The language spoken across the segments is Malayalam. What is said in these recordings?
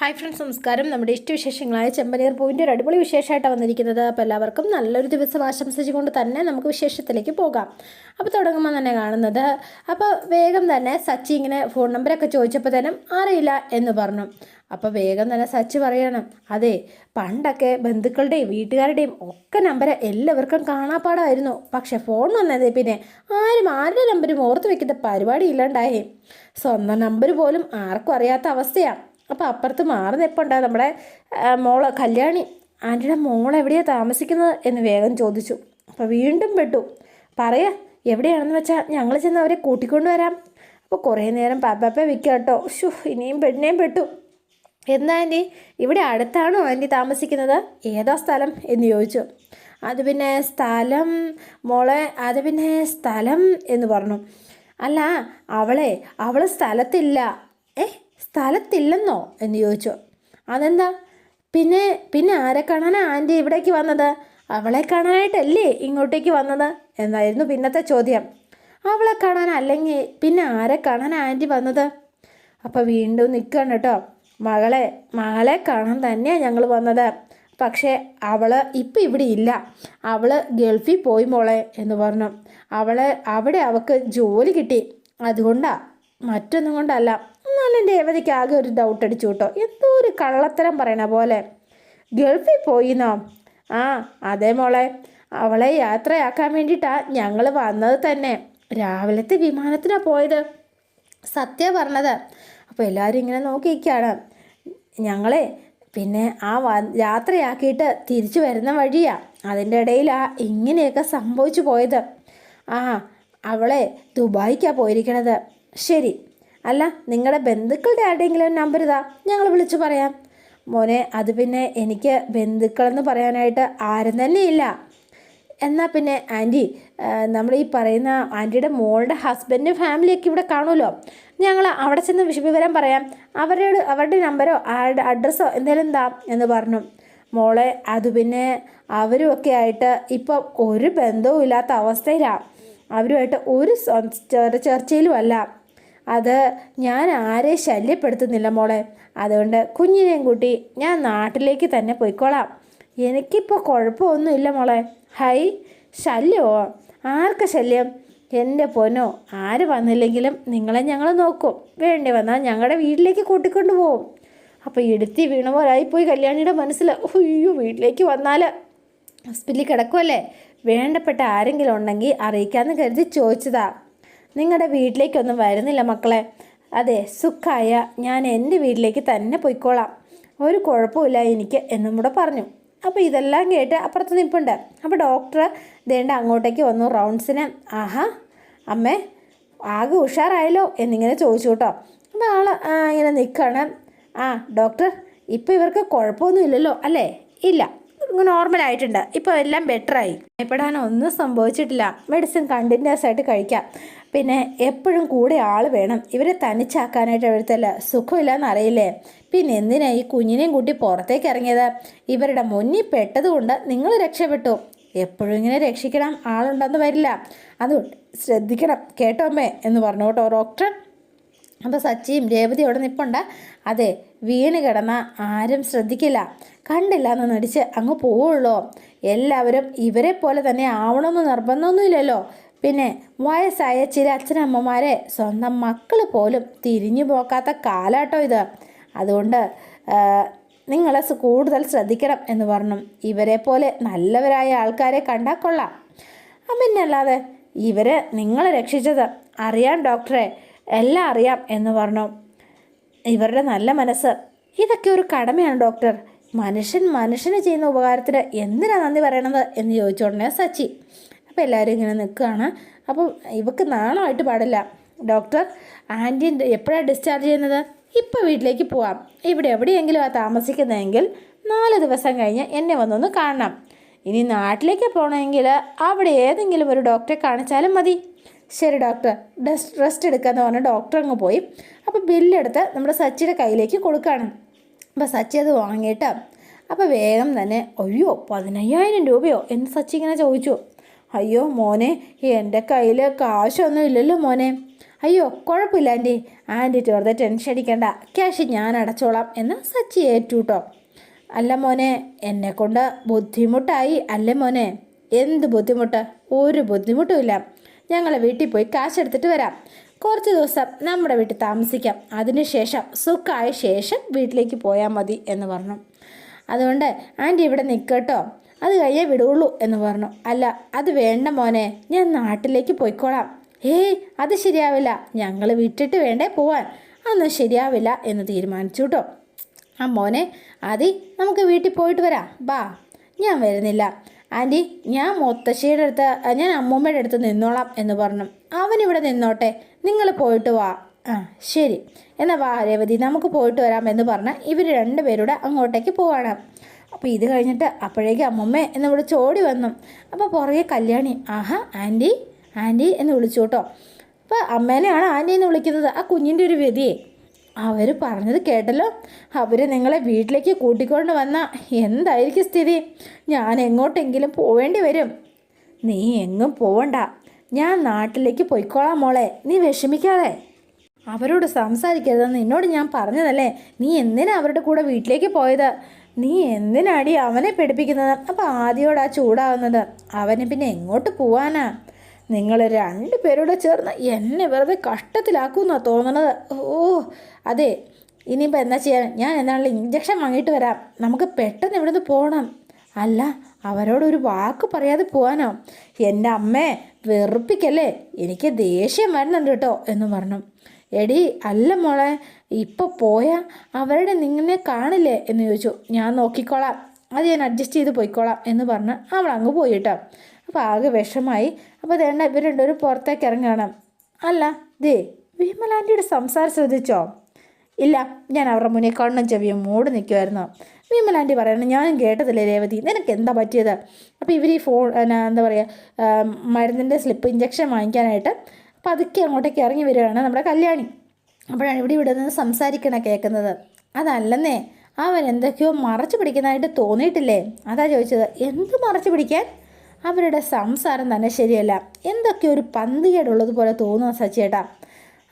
ഹായ് ഫ്രണ്ട്സ് നമസ്കാരം. നമ്മുടെ ഇഷ്ടവിശേഷങ്ങളായ ചെമ്പനീർ പൂവിന്റെ ഒരു അടിപൊളി വിശേഷമായിട്ടാണ് വന്നിരിക്കുന്നത്. അപ്പോൾ എല്ലാവർക്കും നല്ലൊരു ദിവസം ആശംസിച്ചുകൊണ്ട് തന്നെ നമുക്ക് വിശേഷത്തിലേക്ക് പോകാം. അപ്പോൾ തുടങ്ങുമ്പോൾ തന്നെ കാണുന്നത് അപ്പോൾ വേഗം തന്നെ സച്ചി ഇങ്ങനെ ഫോൺ നമ്പറൊക്കെ ചോദിച്ചപ്പോൾ തന്നെ അറിയില്ല എന്ന് പറഞ്ഞു. അപ്പോൾ വേഗം തന്നെ സച്ചി പറയണം അതെ പണ്ടൊക്കെ ബന്ധുക്കളുടെയും വീട്ടുകാരുടെയും ഒക്കെ നമ്പർ എല്ലാവർക്കും കാണാപ്പാടായിരുന്നു. പക്ഷേ ഫോൺ വന്നത് പിന്നെ ആരും ആരുടെ നമ്പരും ഓർത്ത് വെക്കുന്ന പരിപാടി ഇല്ലാണ്ടായേ. സ്വന്തം നമ്പർ പോലും ആർക്കും അറിയാത്ത അവസ്ഥയാണ് അപ്പോൾ അപ്പുറത്ത് മാറി നിൽപ്പുണ്ട് നമ്മുടെ മോൾ കല്യാണി. ആന്റിയുടെ മോൾ എവിടെയാണ് താമസിക്കുന്നത് എന്ന് വേഗം ചോദിച്ചു. അപ്പോൾ വീണ്ടും പെട്ടു. പറയാ എവിടെയാണെന്ന് വെച്ചാൽ ഞങ്ങൾ ചെന്ന് അവരെ കൂട്ടിക്കൊണ്ട് വരാം. അപ്പോൾ കുറേ നേരം പാപ്പാപ്പ വിൽക്കുക കേട്ടോ ഷു ഇനിയും പെണ്ണിനെയും പെട്ടു. എന്താ ആന്റി ഇവിടെ അടുത്താണോ ആന്റി താമസിക്കുന്നത്? ഏതാ സ്ഥലം എന്ന് ചോദിച്ചു. അത് പിന്നെ സ്ഥലം മോളെ അത് പിന്നെ സ്ഥലം എന്ന് പറഞ്ഞു. അല്ല അവളെ അവൾ സ്ഥലത്തില്ല. ഏ? സ്ഥലത്തില്ലെന്നോ? എന്ന് ചോദിച്ചു. അതെന്താ? പിന്നെ പിന്നെ ആരെ കാണാനാ ആന്റി ഇവിടേക്ക് വന്നത്? അവളെ കാണാനായിട്ടല്ലേ ഇങ്ങോട്ടേക്ക് വന്നത്? എന്നായിരുന്നു പിന്നത്തെ ചോദ്യം. അവളെ കാണാൻ അല്ലെങ്കിൽ പിന്നെ ആരെ കാണാൻ ആന്റി വന്നത്? അപ്പോൾ വീണ്ടും നിൽക്കുകയാണ് കേട്ടോ. മകളെ മകളെ കാണാൻ തന്നെയാണ് ഞങ്ങൾ വന്നത്. പക്ഷേ അവൾ ഇപ്പം ഇവിടെ ഇല്ല. അവൾ ഗൾഫിൽ പോയി മോളെ എന്ന് പറഞ്ഞു. അവളെ അവിടെ അവൾക്ക് ജോലി കിട്ടി. അതുകൊണ്ടാണ് മറ്റൊന്നും കൊണ്ടല്ല. എന്നാലും രേവതിക്ക് ആകെ ഒരു ഡൗട്ട് അടിച്ചു കേട്ടോ. എന്തോ ഒരു കള്ളത്തരം പറയണ പോലെ. ഗൾഫിൽ പോയിന്നോ? ആ അതെ മോളെ. അവളെ യാത്രയാക്കാൻ വേണ്ടിയിട്ടാണ് ഞങ്ങൾ വന്നത് തന്നെ. രാവിലത്തെ വിമാനത്തിനാണ് പോയത്. സത്യ പറഞ്ഞത്. അപ്പോൾ എല്ലാവരും ഇങ്ങനെ നോക്കിയിരിക്കുകയാണ് ഞങ്ങളെ പിന്നെ ആ യാത്രയാക്കിയിട്ട് തിരിച്ചു വരുന്ന വഴിയാ. അതിന്റെ ഇടയിലാ ഇങ്ങനെയൊക്കെ സംഭവിച്ചു പോയത്. ആ അവളെ ദുബായിക്കാണ് പോയിരിക്കണത്. ശരി. അല്ല നിങ്ങളുടെ ബന്ധുക്കളുടെ ആരുടെയെങ്കിലും നമ്പർ ഇതാ ഞങ്ങൾ വിളിച്ചു പറയാം. മോനെ അത് പിന്നെ എനിക്ക് ബന്ധുക്കളെന്ന് പറയാനായിട്ട് ആരും തന്നെ ഇല്ല. എന്നാൽ പിന്നെ ആന്റി നമ്മൾ ഈ പറയുന്ന ആന്റിയുടെ മോളുടെ ഹസ്ബൻഡ് ഫാമിലിയൊക്കെ ഇവിടെ കാണുമല്ലോ. ഞങ്ങൾ അവിടെ ചെന്ന് വിശദവിവരം പറയാം. അവരോട് അവരുടെ നമ്പരോ ആരുടെ അഡ്രസ്സോ എന്തെങ്കിലും എന്താ എന്ന് പറഞ്ഞു. മോളെ അത് പിന്നെ അവരുമൊക്കെ ആയിട്ട് ഇപ്പം ഒരു ബന്ധവും ഇല്ലാത്ത അവസ്ഥയിലാണ് അവരുമായിട്ട് ഒരു ചർച്ചയിലും അല്ല അത് ഞാൻ ആരെ ശല്യപ്പെടുത്തുന്നില്ല മോളെ. അതുകൊണ്ട് കുഞ്ഞിനെയും കൂട്ടി ഞാൻ നാട്ടിലേക്ക് തന്നെ പോയിക്കോളാം. എനിക്കിപ്പോൾ കുഴപ്പമൊന്നുമില്ല മോളെ. ഹൈ ശല്യമോ? ആർക്ക് ശല്യം? എന്റെ പൊന്നോ ആര് വന്നില്ലെങ്കിലും നിങ്ങളെ ഞങ്ങൾ നോക്കും. വേണ്ടി വന്നാൽ ഞങ്ങളുടെ വീട്ടിലേക്ക് കൂട്ടിക്കൊണ്ട് പോവും. അപ്പോൾ ഇടുത്തി വീണ പോലായിപ്പോയി കല്യാണിയുടെ മനസ്സിൽ അയ്യോ വീട്ടിലേക്ക് വന്നാൽ ഹോസ്പിറ്റലിൽ കിടക്കുമല്ലേ വേണ്ടപ്പെട്ട ആരെങ്കിലും ഉണ്ടെങ്കിൽ അറിയിക്കാമെന്ന് കരുതി ചോദിച്ചതാ. നിങ്ങളുടെ വീട്ടിലേക്കൊന്നും വരുന്നില്ല മക്കളെ. അതെ സുഖായ. ഞാൻ എന്റെ വീട്ടിലേക്ക് തന്നെ പോയിക്കോളാം. ഒരു കുഴപ്പമില്ല എനിക്ക് എന്നും കൂടെ പറഞ്ഞു. അപ്പോൾ ഇതെല്ലാം കേട്ട് അപ്പുറത്ത് നിൽപ്പുണ്ട് അപ്പോൾ ഡോക്ടർ ദേണ്ട അങ്ങോട്ടേക്ക് വന്നു റൗണ്ട്സിന്. ആഹാ അമ്മേ ആകെ ഉഷാറായല്ലോ എന്നിങ്ങനെ ചോദിച്ചു കേട്ടോ. അപ്പോൾ ആൾ ഇങ്ങനെ നിൽക്കുകയാണ് ആ ഡോക്ടർ ഇപ്പോൾ ഇവർക്ക് കുഴപ്പമൊന്നും ഇല്ലല്ലോ അല്ലേ? ഇല്ല. നോർമൽ ആയിട്ടുണ്ട്. ഇപ്പോൾ എല്ലാം ബെറ്ററായി ഭയപ്പെടാൻ ഒന്നും സംഭവിച്ചിട്ടില്ല. മെഡിസിൻ കണ്ടിന്യൂസ് ആയിട്ട് കഴിക്കാം. പിന്നെ എപ്പോഴും കൂടെ ആൾ വേണം. ഇവരെ തനിച്ചാക്കാനായിട്ട് എഴുത്തല്ല സുഖമില്ലാന്ന് അറിയില്ലേ? പിന്നെ എന്തിനാ ഈ കുഞ്ഞിനെയും കൂട്ടി പുറത്തേക്ക് ഇറങ്ങിയത്? ഇവരുടെ മുന്നിൽ പെട്ടതുകൊണ്ട് നിങ്ങൾ രക്ഷപ്പെട്ടു. എപ്പോഴും ഇങ്ങനെ രക്ഷിക്കണം. ആളുണ്ടെന്ന് വരില്ല. അതുകൊണ്ട് ശ്രദ്ധിക്കണം കേട്ടോമ്മേ എന്ന് പറഞ്ഞു കേട്ടോ ഡോക്ടർ അപ്പോൾ സച്ചിയും രേവതി അവിടെ നിൽപ്പുണ്ട് അതെ വീണ് കിടന്ന ആരും ശ്രദ്ധിക്കില്ല. കണ്ടില്ല എന്ന് നടിച്ച് അങ്ങ് പോവുള്ളൂ. എല്ലാവരും ഇവരെ പോലെ തന്നെ ആവണമെന്ന് നിർബന്ധമൊന്നുമില്ലല്ലോ. പിന്നെ വയസ്സായ ചില അച്ഛനമ്മമാരെ സ്വന്തം മക്കൾ പോലും തിരിഞ്ഞു പോക്കാത്ത കാലാട്ടോ ഇത്. അതുകൊണ്ട് നിങ്ങൾ കൂടുതൽ ശ്രദ്ധിക്കണം എന്ന് പറഞ്ഞു. ഇവരെ പോലെ നല്ലവരായ ആൾക്കാരെ കണ്ടാൽ കൊള്ളാം. പിന്നെ പിന്നല്ലാതെ ഇവരെ നിങ്ങളെ രക്ഷിച്ചത്. അറിയാം ഡോക്ടറെ. എല്ലാം അറിയാം എന്ന് പറഞ്ഞു. ഇവരുടെ നല്ല മനസ്സ്. ഇതൊക്കെ ഒരു കടമയാണ് ഡോക്ടർ. മനുഷ്യൻ മനുഷ്യന് ചെയ്യുന്ന ഉപകാരത്തിന് എന്തിനാ നന്ദി പറയണത് എന്ന് ചോദിച്ചോടനെ സച്ചി. അപ്പോൾ എല്ലാവരും ഇങ്ങനെ നിൽക്കുകയാണ്. അപ്പോൾ ഇവക്ക് നാണമായിട്ട് പാടില്ല. ഡോക്ടർ ആന്റി എപ്പോഴാണ് ഡിസ്ചാർജ് ചെയ്യുന്നത്? ഇപ്പോൾ വീട്ടിലേക്ക് പോവാം. ഇവിടെ എവിടെയെങ്കിലും ആ താമസിക്കുന്നതെങ്കിൽ നാല് ദിവസം കഴിഞ്ഞ് എന്നെ വന്നൊന്ന് കാണണം. ഇനി നാട്ടിലേക്ക് പോകണമെങ്കിൽ അവിടെ ഏതെങ്കിലും ഒരു ഡോക്ടറെ കാണിച്ചാലും മതി. ശരി ഡോക്ടർ ഡസ്റ്റ് റെസ്റ്റ് എടുക്കാന്ന് പറഞ്ഞ് ഡോക്ടർ അങ്ങ് പോയി. അപ്പോൾ ബില്ലെടുത്ത് നമ്മുടെ സച്ചിയുടെ കയ്യിലേക്ക് കൊടുക്കുകയാണ് അപ്പോൾ സച്ചി അത് വാങ്ങിയിട്ട് അപ്പോൾ വേഗം തന്നെ അയ്യോ പതിനയ്യായിരം രൂപയോ? എന്ന് സച്ചി ഇങ്ങനെ ചോദിച്ചു. അയ്യോ മോനെ എന്റെ കയ്യിൽ കാശൊന്നും ഇല്ലല്ലോ മോനെ. അയ്യോ കുഴപ്പമില്ല ആന്റി ആന്റി വെറുതെ ടെൻഷൻ അടിക്കേണ്ട. ക്യാഷ് ഞാൻ അടച്ചോളാം എന്ന് സച്ചി ഏറ്റു കേട്ടോ അല്ല മോനെ എന്നെ കൊണ്ട് ബുദ്ധിമുട്ടായി. അല്ലേ മോനെ? എന്ത് ബുദ്ധിമുട്ട്? ഒരു ബുദ്ധിമുട്ടുമില്ല ഞങ്ങൾ വീട്ടിൽ പോയി കാശ് എടുത്തിട്ട് വരാം. കുറച്ച് ദിവസം നമ്മുടെ വീട്ടിൽ താമസിക്കാം. അതിനുശേഷം സുഖമായ ശേഷം വീട്ടിലേക്ക് പോയാൽ മതി എന്ന് പറഞ്ഞു. അതുകൊണ്ട് ആന്റി ഇവിടെ നിൽക്കട്ടോ അത് കഴിഞ്ഞേ വിടുള്ളൂ എന്ന് പറഞ്ഞു. അല്ല അത് വേണ്ട മോനെ. ഞാൻ നാട്ടിലേക്ക് പോയിക്കോളാം. ഏയ് അത് ശരിയാവില്ല. ഞങ്ങൾ വിട്ടിട്ട് വേണ്ടേ പോവാൻ. അന്ന് ശരിയാവില്ല എന്ന് തീരുമാനിച്ചു കേട്ടോ. ആ മോനെ ആദി നമുക്ക് വീട്ടിൽ പോയിട്ട് വരാം. ബാ ഞാൻ വരുന്നില്ല. ആന്റി ഞാൻ മുത്തശ്ശിയുടെ അടുത്ത് ഞാൻ അമ്മൂമ്മയുടെ അടുത്ത് നിന്നോളാം എന്ന് പറഞ്ഞു. അവനിവിടെ നിന്നോട്ടെ. നിങ്ങൾ പോയിട്ട് വാ. ആ ശരി. എന്നാൽ വാ രേവതി. നമുക്ക് പോയിട്ട് വരാം എന്ന് പറഞ്ഞാൽ ഇവർ രണ്ടുപേരൂടെ അങ്ങോട്ടേക്ക് പോവാണ്. അപ്പോൾ ഇത് കഴിഞ്ഞിട്ട് അപ്പോഴേക്കും അമ്മമ്മ എന്ന് വിളിച്ച് ഓടി വന്നു. അപ്പോൾ പുറകെ കല്യാണി ആഹാ ആന്റി ആന്റി എന്ന് വിളിച്ചു കേട്ടോ. അപ്പോൾ അമ്മേനെയാണ് ആന്റി എന്ന് വിളിക്കുന്നത്. ആ കുഞ്ഞിന്റെ ഒരു വ്യതിയെ അവർ പറഞ്ഞത് കേട്ടല്ലോ. അവർ നിങ്ങളെ വീട്ടിലേക്ക് കൂട്ടിക്കൊണ്ട് വന്ന എന്തായിരിക്കും സ്ഥിതി? ഞാൻ എങ്ങോട്ടെങ്കിലും പോവേണ്ടി വരും. നീ എങ്ങും പോവണ്ട. ഞാൻ നാട്ടിലേക്ക് പോയിക്കോളാം മോളെ. നീ വിഷമിക്കാതെ. അവരോട് സംസാരിക്കരുതെന്ന് എന്നോട് ഞാൻ പറഞ്ഞതല്ലേ. നീ എന്തിനാ അവരുടെ കൂടെ വീട്ടിലേക്ക് പോയത്? നീ എന്തിനാടി അവനെ പഠിപ്പിക്കുന്നത് അപ്പം ആദ്യോടാ ചൂടാവുന്നത്. അവന് പിന്നെ എങ്ങോട്ട് പോവാനാ? നിങ്ങൾ രണ്ട് പേരോട് ചേർന്ന് എന്നെ വെറുതെ കഷ്ടത്തിലാക്കുമെന്നാണ് തോന്നണത്. ഓ അതെ. ഇനിയിപ്പോൾ എന്താ ചെയ്യാൻ? ഞാൻ എന്നാണല്ലോ ഇഞ്ചക്ഷൻ വാങ്ങിയിട്ട് വരാം. നമുക്ക് പെട്ടെന്ന് ഇവിടുന്ന് പോകണം അല്ല അവരോടൊരു വാക്ക് പറയാതെ പോകാനോ എന്റെ അമ്മേ വെറുപ്പിക്കല്ലേ? എനിക്ക് ദേഷ്യം വരുന്നുണ്ട് കേട്ടോ എന്ന് പറഞ്ഞു. എടി അല്ല മോളെ ഇപ്പോൾ പോയാൽ അവരുടെ നിങ്ങളെ കാണില്ലേ എന്ന് ചോദിച്ചു. ഞാൻ നോക്കിക്കോളാം. അത് ഞാൻ അഡ്ജസ്റ്റ് ചെയ്ത് പോയിക്കോളാം എന്ന് പറഞ്ഞ് അവൾ അങ്ങ് പോയിട്ടോ അപ്പോൾ ആകെ വിഷമായി. അപ്പോൾ വേണ്ട ഇവർ രണ്ടുപേരും പുറത്തേക്ക് ഇറങ്ങുകയാണ്. അല്ല ദേ വിമലാന്റിയുടെ സംസാരം ശ്രദ്ധിച്ചോ? ഇല്ല ഞാൻ അവരുടെ മുന്നിൽ കണ്ണും ചെവിയും മൂട് നിൽക്കുമായിരുന്നു വിമലാന്റി പറയണം ഞാനും കേട്ടതില്ലേ രേവതി നിനക്ക് എന്താ പറ്റിയത്? അപ്പോൾ ഇവർ ഈ ഫോൺ എന്താ പറയുക മരുന്നിന്റെ സ്ലിപ്പ് ഇഞ്ചക്ഷൻ വാങ്ങിക്കാനായിട്ട് പതുക്കെ അങ്ങോട്ടേക്ക് ഇറങ്ങി വരികയാണ് നമ്മുടെ കല്യാണി. അപ്പോഴാണ് ഇവിടെ ഇവിടെ നിന്ന് സംസാരിക്കണ കേൾക്കുന്നത്. അതല്ലെന്നേ അവൻ എന്തൊക്കെയോ മറച്ചു പിടിക്കുന്നതായിട്ട് തോന്നിയിട്ടില്ലേ? അതാ ചോദിച്ചത് എന്ത് മറച്ചു പിടിക്കാൻ? അവരുടെ സംസാരം തന്നെ ശരിയല്ല. എന്തൊക്കെ ഒരു പന്തികേടുള്ളതുപോലെ തോന്നുന്നു സച്ചേട്ടാ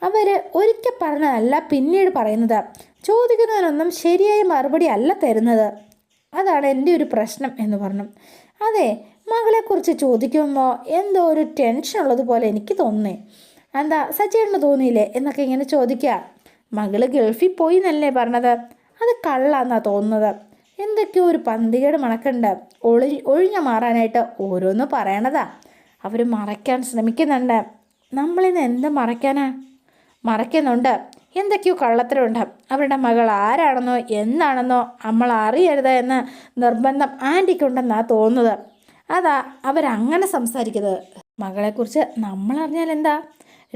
അവർ ഒരിക്കൽ പറഞ്ഞതല്ല പിന്നീട് പറയുന്നത്. ചോദിക്കുന്നതിനൊന്നും ശരിയായ മറുപടി അല്ല തരുന്നത്. അതാണ് എന്റെ ഒരു പ്രശ്നം എന്ന് പറഞ്ഞു. അതെ മകളെക്കുറിച്ച് ചോദിക്കുമ്പോൾ എന്തോ ഒരു ടെൻഷൻ ഉള്ളതുപോലെ എനിക്ക് തോന്നുന്നേ. എന്താ സച്ചേട്ടന് തോന്നിയില്ലേ എന്നൊക്കെ ഇങ്ങനെ ചോദിക്കുക. മകൾ ഗൾഫിൽ പോയി എന്നല്ലേ പറഞ്ഞത്. അത് കള്ളാന്നാ തോന്നുന്നത്. എന്തൊക്കെയോ ഒരു പന്തികേട് മണക്കുണ്ട് ഒളി ഒഴിഞ്ഞു മാറാനായിട്ട് ഓരോന്ന് പറയണതാ. അവർ മറയ്ക്കാൻ ശ്രമിക്കുന്നുണ്ട്. നമ്മളിന്ന് എന്ത് മറയ്ക്കാനാ? മറയ്ക്കുന്നുണ്ട്. എന്തൊക്കെയോ കള്ളത്തരമുണ്ട്. അവരുടെ മകൾ ആരാണെന്നോ എന്താണെന്നോ നമ്മൾ അറിയരുത് എന്ന് നിർബന്ധം ആന്റിക്കുണ്ടെന്നാണ് തോന്നുന്നത്. അതാ അവരങ്ങനെ സംസാരിക്കുന്നത്. മകളെക്കുറിച്ച് നമ്മൾ അറിഞ്ഞാൽ എന്താ?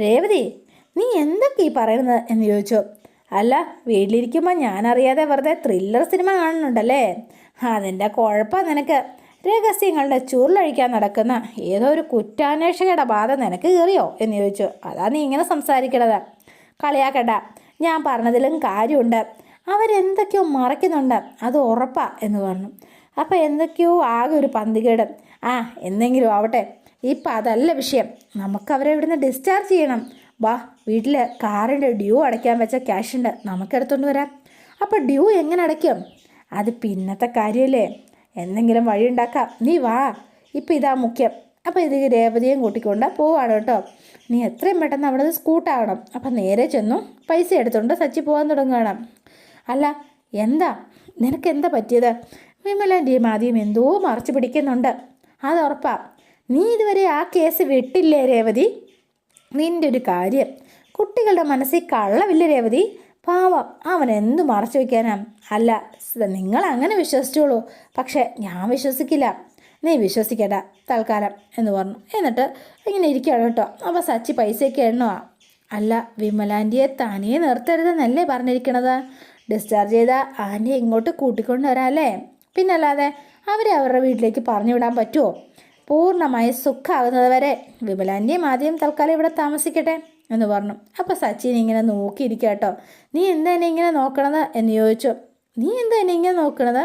രേവതി നീ എന്തൊക്കെ ഈ പറയുന്നത് എന്ന് ചോദിച്ചു. അല്ല വീട്ടിലിരിക്കുമ്പോൾ ഞാനറിയാതെ വെറുതെ ത്രില്ലർ സിനിമ കാണുന്നുണ്ടല്ലേ? അതിന്റെ കുഴപ്പം നിനക്ക്. രഹസ്യങ്ങളുടെ ചുരുളഴിക്കാൻ നടക്കുന്ന ഏതോ ഒരു കുറ്റാന്വേഷകയുടെ ബാധ നിനക്ക് കയറിയോ? എന്ന് ചോദിച്ചു. അതാ നീ ഇങ്ങനെ സംസാരിക്കണത്. കളിയാക്കണ്ട. ഞാൻ പറഞ്ഞതിലും കാര്യമുണ്ട്. അവരെന്തൊക്കെയോ മറയ്ക്കുന്നുണ്ട്. അത് ഉറപ്പാ എന്ന് പറഞ്ഞു. അപ്പോൾ എന്തൊക്കെയോ ആകെ ഒരു പന്തികേട്. ആ എന്തെങ്കിലും ആവട്ടെ. ഇപ്പം അതല്ല വിഷയം. നമുക്ക് അവരെ ഇവിടുന്ന് ഡിസ്ചാർജ് ചെയ്യണം. വാ വീട്ടിൽ കാറിന്റെ ഡ്യൂ അടയ്ക്കാൻ വെച്ച ക്യാഷ് ഉണ്ട്. നമുക്കെടുത്തോണ്ട് വരാം. അപ്പോൾ ഡ്യൂ എങ്ങനെ അടയ്ക്കും? അത് പിന്നത്തെ കാര്യമല്ലേ എന്തെങ്കിലും വഴി ഉണ്ടാക്കാം. നീ വാ. ഇപ്പം ഇതാ മുഖ്യം. അപ്പോൾ ഇത് രേവതിയും കൂട്ടിക്കൊണ്ട് പോവാണ് കേട്ടോ. നീ എത്രയും പെട്ടെന്ന് അവിടെ നിന്ന് സ്കൂട്ടാവണം അപ്പം നേരെ ചെന്നു പൈസ എടുത്തുകൊണ്ട് സച്ചി പോകാൻ തുടങ്ങുകയാണ് അല്ല എന്താ? നിനക്ക് എന്താ പറ്റിയത്? വിമലാന്റെയും ആദ്യം എന്തോ മറച്ചു പിടിക്കുന്നുണ്ട്. അത് നീ ഇതുവരെ ആ കേസ് വിട്ടില്ലേ രേവതി? നിന്റെ ഒരു കാര്യം. കുട്ടികളുടെ മനസ്സിൽ കള്ളവില്ല രേവതി. പാവം അവൻ എന്ത് മറച്ചു വയ്ക്കാനാ അല്ല നിങ്ങൾ അങ്ങനെ വിശ്വസിച്ചോളൂ. പക്ഷേ ഞാൻ വിശ്വസിക്കില്ല. നീ വിശ്വസിക്കണ്ട തൽക്കാലം എന്ന് പറഞ്ഞു. എന്നിട്ട് ഇങ്ങനെ ഇരിക്കുകയാണ് കേട്ടോ. അപ്പോൾ സച്ചി പൈസയൊക്കെ എണ്ണുവാ. അല്ല വിമലാന്റിയെ തനിയെ നിർത്തരുതെന്നല്ലേ പറഞ്ഞിരിക്കണത്? ഡിസ്ചാർജ് ചെയ്ത ആന്റിയെ ഇങ്ങോട്ട് കൂട്ടിക്കൊണ്ട് വരാമല്ലേ പിന്നല്ലാതെ അവരെ അവരുടെ വീട്ടിലേക്ക് പറഞ്ഞു വിടാൻ പറ്റുമോ പൂർണമായി സുഖമാകുന്നത് വരെ. വിമലാന്റെയും ആദ്യം തൽക്കാലം ഇവിടെ താമസിക്കട്ടെ എന്ന് പറഞ്ഞു. അപ്പോൾ സച്ചിൻ ഇങ്ങനെ നോക്കിയിരിക്കുക കേട്ടോ. നീ എന്താ ഇങ്ങനെ നോക്കണത്? എന്ന് ചോദിച്ചു. നീ എന്താ ഇങ്ങനെ നോക്കണത്?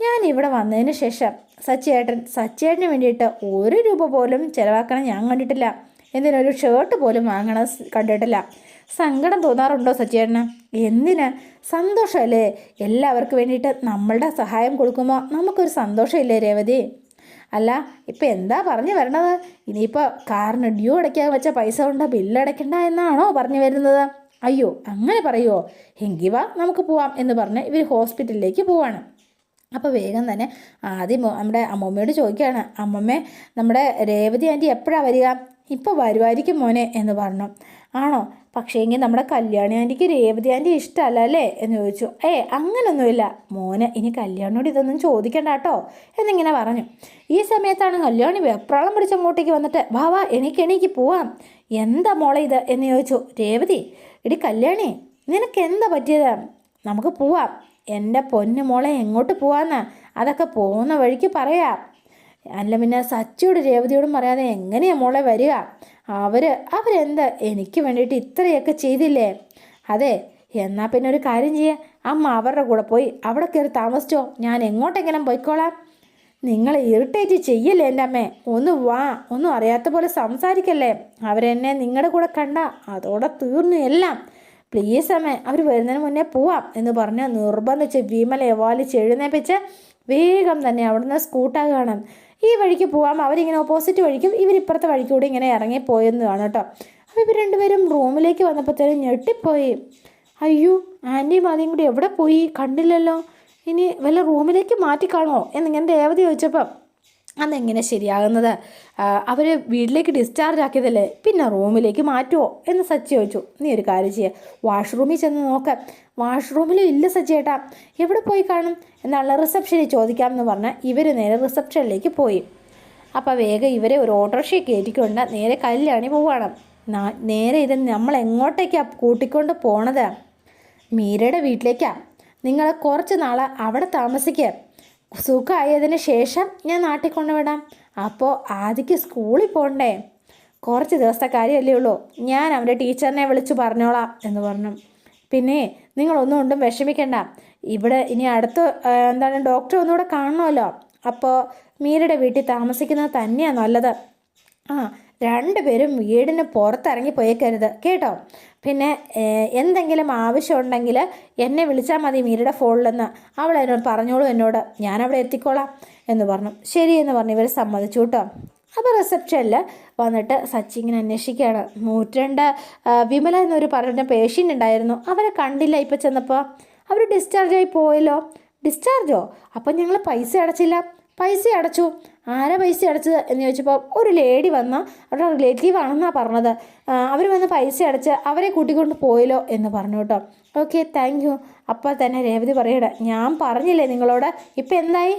ഞാൻ ഇവിടെ വന്നതിന് ശേഷം സച്ചിയേട്ടൻ സച്ചിയേട്ടന് വേണ്ടിയിട്ട് ഒരു രൂപ പോലും ചിലവാക്കണം ഞാൻ കണ്ടിട്ടില്ല. എന്തിനൊരു ഷർട്ട് പോലും വാങ്ങണം കണ്ടിട്ടില്ല. സങ്കടം തോന്നാറുണ്ടോ സച്ചേട്ടന് എന്തിന്? സന്തോഷമല്ലേ എല്ലാവർക്കും വേണ്ടിയിട്ട് നമ്മളുടെ സഹായം കൊടുക്കുമ്പോൾ നമുക്കൊരു സന്തോഷമില്ലേ രേവതി? അല്ല ഇപ്പം എന്താ പറഞ്ഞു വരണത്? ഇനിയിപ്പോൾ കാറിന് ഡ്യൂ അടയ്ക്കാൻ വെച്ച പൈസ കൊണ്ട് ബില്ലടയ്ക്കണ്ട എന്നാണോ പറഞ്ഞു വരുന്നത്? അയ്യോ അങ്ങനെ പറയുമോ എങ്കിൽ വാ നമുക്ക് പോവാം എന്ന് പറഞ്ഞ് ഇവർ ഹോസ്പിറ്റലിലേക്ക് പോവാണ്. അപ്പോൾ വേഗം തന്നെ ആദ്യം നമ്മുടെ അമ്മമ്മയോട് ചോദിക്കുകയാണ് അമ്മമ്മേ നമ്മുടെ രേവതി ആന്റി എപ്പോഴാണ് വരിക? ഇപ്പോൾ വരുമായിരിക്കും മോനെ എന്ന് പറഞ്ഞു. ആണോ? പക്ഷേ എങ്കിൽ നമ്മുടെ കല്യാണി ആന്റിക്ക് രേവതി ആന്റി ഇഷ്ടമല്ല അല്ലേ? എന്ന് ചോദിച്ചു. ഏ അങ്ങനൊന്നുമില്ല. മോനെ ഇനി കല്യാണിയോട് ഇതൊന്നും ചോദിക്കണ്ട കേട്ടോ. എന്നിങ്ങനെ പറഞ്ഞു. ഈ സമയത്താണ് കല്യാണി വെപ്രാളം പിടിച്ച അങ്ങോട്ടേക്ക് വന്നിട്ട് വാ വാ എനിക്ക് പോവാം. എന്താ മോളെ ഇത്? എന്ന് ചോദിച്ചു. രേവതി ഇടി കല്യാണി നിനക്ക് എന്താ പറ്റിയത്? നമുക്ക് പോവാം. എന്റെ പൊന്നു മോളെ എങ്ങോട്ട് പോവാന്ന്? അതൊക്കെ പോകുന്ന വഴിക്ക് പറയാം. അല്ല പിന്നെ സച്ചിയോട് രേവതിയോടും പറയാതെ എങ്ങനെയാ മോളെ വരിക? അവർ അവരെന്താ എനിക്ക് വേണ്ടിയിട്ട് ഇത്രയൊക്കെ ചെയ്തില്ലേ? അതെ എന്നാൽ പിന്നെ ഒരു കാര്യം ചെയ്യുക അമ്മ അവരുടെ കൂടെ പോയി അവിടെ കയറി താമസിച്ചോ. ഞാൻ എങ്ങോട്ടെങ്കിലും പോയിക്കോളാം. നിങ്ങൾ ഇറിറ്റേറ്റ് ചെയ്യല്ലേ എന്റെ അമ്മേ? ഒന്ന് വാ ഒന്നും അറിയാത്ത പോലെ സംസാരിക്കല്ലേ? അവരെന്നെ നിങ്ങളുടെ കൂടെ കണ്ട അതോടെ തീർന്നു എല്ലാം. പ്ലീസ് അമ്മേ അവർ വരുന്നതിന് മുന്നേ പോവാം എന്ന് പറഞ്ഞ് നിർബന്ധിച്ച് വിമലയെ വാലിച്ച് എഴുന്നേപ്പിച്ച് വേഗം തന്നെ അവിടുന്ന് സ്കൂട്ടാകുകയാണ് ഈ വഴിക്ക് പോവാം. അവരിങ്ങനെ ഓപ്പോസിറ്റ് വഴിക്കും ഇവരിപ്പുറത്തെ വഴിക്കൂടെ ഇങ്ങനെ ഇറങ്ങി പോയെന്നതാണ് കേട്ടോ. അപ്പോൾ ഇവർ രണ്ടുപേരും റൂമിലേക്ക് വന്നപ്പോഴത്തേനും ഞെട്ടിപ്പോയി. അയ്യോ ആന്റിയും ആദ്യം കൂടി എവിടെ പോയി? കണ്ടില്ലല്ലോ. ഇനി വല്ല റൂമിലേക്ക് മാറ്റിക്കാണോ എന്നിങ്ങനെ രേവതി ചോദിച്ചപ്പം അതെങ്ങനെ ശരിയാകുന്നത്? അവർ വീട്ടിലേക്ക് ഡിസ്ചാർജ് ആക്കിയതല്ലേ? പിന്നെ റൂമിലേക്ക് മാറ്റുമോ എന്ന് സച്ചി ചോദിച്ചു. നീ ഒരു കാര്യം ചെയ്യുക വാഷ്റൂമിൽ ചെന്ന് നോക്ക്. വാഷ്റൂമിലും ഇല്ല സച്ചിയേട്ടാ എവിടെ പോയി കാണും? എന്നുള്ള റിസപ്ഷനിൽ ചോദിക്കാമെന്ന് പറഞ്ഞാൽ ഇവർ നേരെ റിസപ്ഷനിലേക്ക് പോയി. അപ്പോൾ വേഗം ഇവരെ ഒരു ഓട്ടോറിക്ഷയെ കയറ്റിക്കൊണ്ട് നേരെ കല്യാണി പോവുകയാണ് നേരെ ഇത് നമ്മൾ എങ്ങോട്ടേക്കാണ് കൂട്ടിക്കൊണ്ട് പോണത്? മീരയുടെ വീട്ടിലേക്കാണ് നിങ്ങൾ കുറച്ച് നാൾ അവിടെ താമസിക്കുക സുഖമായതിന് ശേഷം ഞാൻ നാട്ടിൽ കൊണ്ടുവിടാം. അപ്പോൾ ആദ്യക്ക് സ്കൂളിൽ പോകണ്ടേ കുറച്ച് ദിവസത്തെ കാര്യമല്ലേ ഉള്ളൂ. ഞാൻ അവന്റെ ടീച്ചറിനെ വിളിച്ച് പറഞ്ഞോളാം എന്ന് പറഞ്ഞു. പിന്നെ നിങ്ങളൊന്നും കൊണ്ടും വിഷമിക്കണ്ട. ഇവിടെ ഇനി അടുത്ത് എന്താണ് ഡോക്ടറെ ഒന്നുകൂടെ കാണണമല്ലോ അപ്പോൾ മീരയുടെ വീട്ടിൽ താമസിക്കുന്നത് തന്നെയാണ് നല്ലത്. ആ രണ്ടുപേരും വീടിന് പുറത്തിറങ്ങി പോയേക്കരുത്. കേട്ടോ? പിന്നെ എന്തെങ്കിലും ആവശ്യമുണ്ടെങ്കിൽ എന്നെ വിളിച്ചാൽ മതി മീരയുടെ ഫോണിലെന്ന്. അവൾ എന്നോട് പറഞ്ഞോളൂ എന്നോട്. ഞാനവിടെ എത്തിക്കോളാം എന്ന് പറഞ്ഞു. ശരി എന്ന് പറഞ്ഞു ഇവർ സമ്മതിച്ചു കേട്ടോ. അപ്പോൾ റിസപ്ഷനിൽ വന്നിട്ട് സച്ചിങ്ങനെ അന്വേഷിക്കുകയാണ്. നൂറ്റിരണ്ട് വിമല എന്നൊരു പറഞ്ഞ പേഷ്യന്റ് ഉണ്ടായിരുന്നു. അവരെ കണ്ടില്ല ഇപ്പോൾ ചെന്നപ്പോൾ അവർ ഡിസ്ചാർജായി പോയല്ലോ. ഡിസ്ചാർജോ അപ്പം ഞങ്ങൾ പൈസ അടച്ചില്ല. പൈസ അടച്ചു. ആരാ പൈസ അടച്ചത്? എന്ന് ചോദിച്ചപ്പോൾ ഒരു ലേഡി വന്ന അവരുടെ റിലേറ്റീവ് ആണെന്നാണ് പറഞ്ഞത് അവർ വന്ന് പൈസ അടച്ച് അവരെ കൂട്ടിക്കൊണ്ട് പോയല്ലോ എന്ന് പറഞ്ഞു കേട്ടോ. ഓക്കെ താങ്ക് യു അപ്പോൾ തന്നെ രേവതി പറയട്ടെ ഞാൻ പറഞ്ഞില്ലേ നിങ്ങളോട്? ഇപ്പം എന്തായി?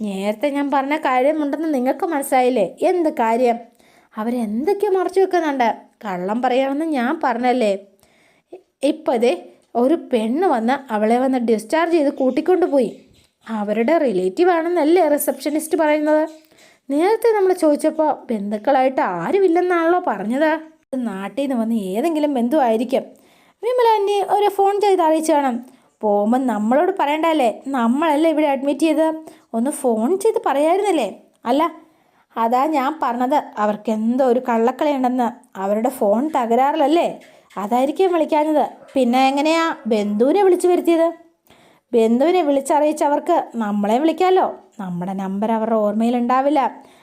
നേരത്തെ ഞാൻ പറഞ്ഞ കാര്യമുണ്ടെന്ന് നിങ്ങൾക്ക് മനസ്സിലായില്ലേ? എന്ത് കാര്യം? അവരെന്തൊക്കെയോ മറച്ചു വെക്കുന്നുണ്ട്. കള്ളം പറയാമെന്ന് ഞാൻ പറഞ്ഞല്ലേ? ഇപ്പതേ ഒരു പെണ്ണ് വന്ന് അവളെ വന്ന് ഡിസ്ചാർജ് ചെയ്ത് കൂട്ടിക്കൊണ്ട് പോയി. അവരുടെ റിലേറ്റീവ് ആണെന്നല്ലേ റിസപ്ഷനിസ്റ്റ് പറയുന്നത്? നേരത്തെ നമ്മൾ ചോദിച്ചപ്പോൾ ബന്ധുക്കളായിട്ട് ആരുമില്ലെന്നാണല്ലോ പറഞ്ഞത്. നാട്ടിൽ നിന്ന് വന്ന് ഏതെങ്കിലും ബന്ധുവായിരിക്കും വിമല ആന്റി ഒരു ഫോൺ ചെയ്ത് അറിയിച്ചു വേണം പോകുമ്പോൾ നമ്മളോട് പറയണ്ടല്ലേ? നമ്മളല്ലേ ഇവിടെ അഡ്മിറ്റ് ചെയ്ത് ഒന്ന് ഫോൺ ചെയ്ത് പറയായിരുന്നില്ലേ? അല്ല അതാ ഞാൻ പറഞ്ഞത്. അവർക്ക് എന്തോ ഒരു കള്ളക്കളിയുണ്ടെന്ന്. അവരുടെ ഫോൺ തകരാറിലല്ലേ? അതായിരിക്കും വിളിക്കാഞ്ഞത്. പിന്നെ എങ്ങനെയാ? ബന്ധുവിനെ വിളിച്ചു വരുത്തിയത്? ബന്ധുവിനെ വിളിച്ചറിയിച്ചവർക്ക് നമ്മളെ വിളിക്കാമല്ലോ നമ്മുടെ നമ്പർ അവരുടെ ഓർമ്മയിലുണ്ടാവില്ല.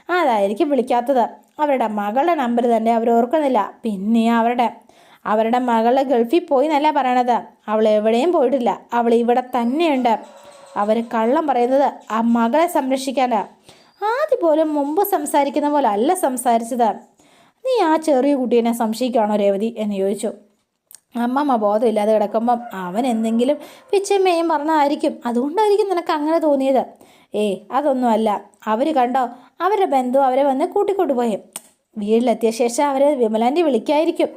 അതായിരിക്കും വിളിക്കാത്തത്. അവരുടെ മകളുടെ നമ്പർ തന്നെ അവർ ഓർക്കുന്നില്ല. പിന്നെ അവരുടെ അവരുടെ മകളുടെ ഗൾഫിൽ പോയി എന്നല്ല പറയണത്. അവൾ എവിടെയും പോയിട്ടില്ല. അവൾ ഇവിടെ തന്നെയുണ്ട്. അവർ കള്ളം പറയുന്നത് ആ മകളെ സംരക്ഷിക്കാനാ ആദ്യപോലും മുമ്പ് സംസാരിക്കുന്ന പോലെ അല്ല സംസാരിച്ചത്. നീ ആ ചെറിയ കുട്ടീനെ സംശയിക്കുകയാണോ രേവതി? എന്ന് ചോദിച്ചു. അമ്മമ്മ ബോധമില്ലാതെ കിടക്കുമ്പം അവൻ എന്തെങ്കിലും പിച്ചമ്മയും പറഞ്ഞായിരിക്കും. അതുകൊണ്ടായിരിക്കും നിനക്ക് അങ്ങനെ തോന്നിയത്. ഏ അതൊന്നുമല്ല. അവർ കണ്ടോ? അവരുടെ ബന്ധു അവരെ വന്ന് കൂട്ടിക്കൊണ്ടുപോയി. വീട്ടിലെത്തിയ ശേഷം അവരെ വിമലാന്റെ വിളിക്കായിരിക്കും.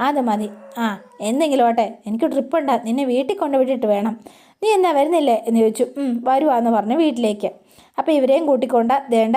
അത് മതി. ആ എന്തെങ്കിലും ഓട്ടെ എനിക്ക് ട്രിപ്പുണ്ട്. നിന്നെ വീട്ടിൽ കൊണ്ടുവിട്ടിട്ട് വേണം. നീ എന്നാ വരുന്നില്ലേ? എന്ന് ചോദിച്ചു. "ഉം, വരുവാന്ന് പറഞ്ഞു വീട്ടിലേക്ക്. അപ്പോൾ ഇവരെയും കൂട്ടിക്കൊണ്ട് ദേണ്ട